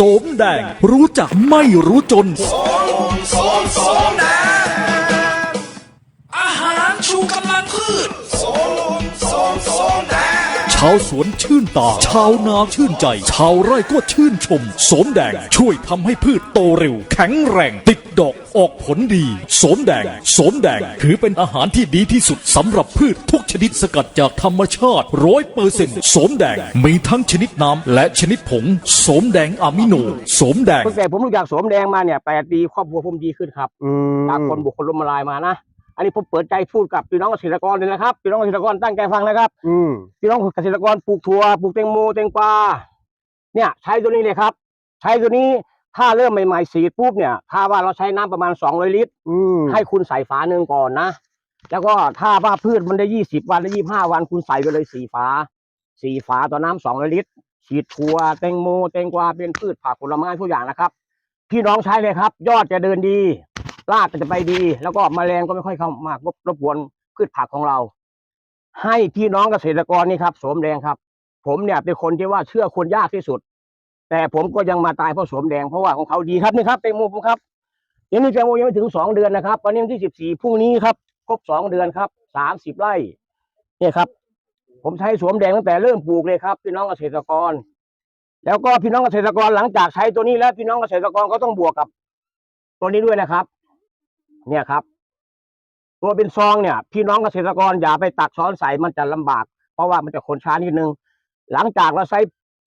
สมแดง รู้จักไม่รู้จนอาาวสวนชื่นตา ชาวนาชื่นใจ ชาวไร่ก็ชื่นชมโสมแดงช่วยทำให้พืชโตเร็ว แข็งแรง ติดดอกออกผลดีโสมแดงโสมแดงถือเป็นอาหารที่ดีที่สุดสำหรับพืชทุกชนิดสกัดจากธรรมชาติร้อยเปอร์เซ็นต์โสมแดงมีทั้งชนิดน้ำและชนิดผงโสมแดงอะมิโนโสมแดงตั้งแต่ผมรู้จักสวมแดงมาเนี่ยแปดปีครอบครัวผมดีขึ้นครับอืมจากคนบุคคลล้มละลายมานะ อันนี้ผมเปิดใจพูดกับพี่น้องเกษตรกรเลยนะครับพี่น้องเกษตรกรตั้งใจฟังนะครับ อืมพี่น้องเกษตรกรปลูกถั่วปลูกแตงโมแตงกวาเนี่ย ใช้ตัวนี้เลยครับ ใช้ตัวนี้ถ้าเริ่มใหม่ๆสีดปุ๊บเนี่ย ถ้าว่าเราใช้น้ำประมาณ200ลิตรอืมให้คุณใส่ฝาหนึ่งก่อนนะแล้วก็ถ้าว่าพืชมันได้ยี่สิบวันหรือยี่ห้าวันคุณใส่ไปเลยสี่ฝาสี่ฝาต่อน้ำสองร้อยลิตรฉีดถั่วแตงโมแตงกวาเป็นพืชผักผลไม้ทุกอย่างนะครับ พี่น้องใช้เลยครับ ยอดจะเดินดี รากก็จะไปดี แล้วก็แมลงก็ไม่ค่อยเข้ามารบรบกวนพืชผักของเรา ให้พี่น้องเกษตรกรนี่ครับสวมแดงครับ ผมเนี่ยเป็นคนที่ว่าเชื่อคนยากที่สุด แต่ผมก็ยังมาตายเพราะสวมแดงเพราะว่าของเขาดีครับนี่ครับแตงโมผมครับยังนี่แตงโมยังไม่ถึงสองเดือนนะครับวันนี้วันที่สิบสี่พรุ่งนี้ครับครบสองเดือนครับสามสิบไร่เนี่ยครับ ผมใช้สวมแดงตั้งแต่เริ่มปลูกเลยครับ พี่น้องเกษตรกร แล้วก็พี่น้องเกษตรกรหลังจากใช้ตัวนี้แล้วพี่น้องเกษตรกรก็ต้องบวกกับตัวนี้ด้วยนะครับ เนี่ยครับ ตัวเป็นซองเนี่ย พี่น้องเกษตรกรอย่าไปตักช้อนใส่มันจะลำบาก เพราะว่ามันจะขนช้านิดนึง หลังจากเราใช้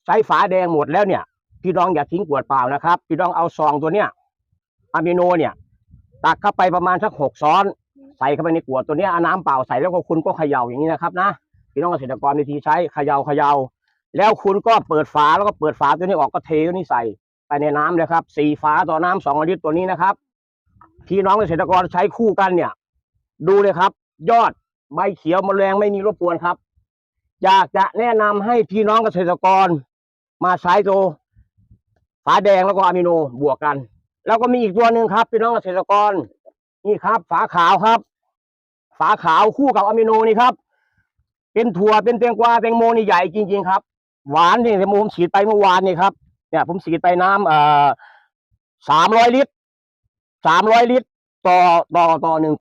ใช้ฝาแดงหมดแล้วเนี่ย พี่น้องอย่าทิ้งขวดเปล่านะครับ พี่น้องเอาซองตัวเนี้ยอะมิโนเนี่ย ตักเข้าไปประมาณสักหกช้อน ใส่เข้าไปในขวดตัวเนี้ยเอาน้ำเปล่าใส่แล้วก็คุณก็เขย่าอย่างนี้นะครับนะพี่น้องเกษตรกรวิธีใช้เขย่าเขย่าแล้วคุณก็เปิดฝาแล้วก็เปิดฝาตัวนี้ออกก็เทตัวนี้ใส่ไปในน้ำเลยครับสี่ฝาต่อน้ำสองลิตรตัวนี้นะครับ พี่น้องเกษตรกรใช้คู่กันเนี่ย ดูเลยครับ ยอดใบเขียวมแมลงไม่มีรบกวนครับ อยากจะแนะนำให้พี่น้องเกษตรกร มาใช้ตัวฝาแดงแล้วก็อะมิโนบวกกัน แล้วก็มีอีกตัวหนึ่งครับพี่น้องเกษตรกร นี่ครับ ฝาขาวครับ ฝาขาวคู่กับอะมิโนนี่ครับ เป็นถั่วเป็นแตงกวาแตงโมนี่ใหญ่จริง ๆ ครับ หวานนี่แตงโมผมฉีดไปเมื่อวานนี่ครับเนี่ยผมฉีดไปน้ำเอ่อสามร้อยลิตร สามร้อยลิตรต่อต่อต่อหนึ่ง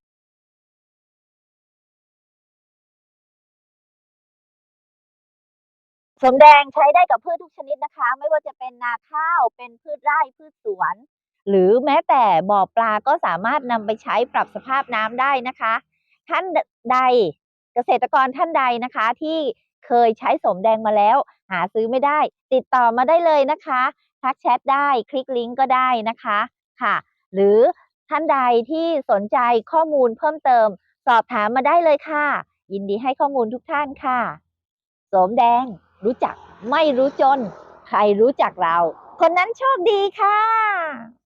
สมแดงใช้ได้กับพืชทุกชนิดนะคะ ไม่ว่าจะเป็นนาข้าวเป็นพืชไร่พืชสวน หรือแม้แต่บ่อปลาก็สามารถนำไปใช้ปรับสภาพน้ำได้นะคะ ท่านใดเกษตรกรท่านใดนะคะ ที่เคยใช้สมแดงมาแล้ว หาซื้อไม่ได้ ติดต่อมาได้เลยนะคะทักแชทได้คลิกลิงก์ก็ได้นะคะค่ะ หรือท่านใดที่สนใจข้อมูลเพิ่มเติม สอบถามมาได้เลยค่ะ ยินดีให้ข้อมูลทุกท่านค่ะสมแดง รู้จักไม่รู้จน ใครรู้จักเรา คนนั้นโชคดีค่ะ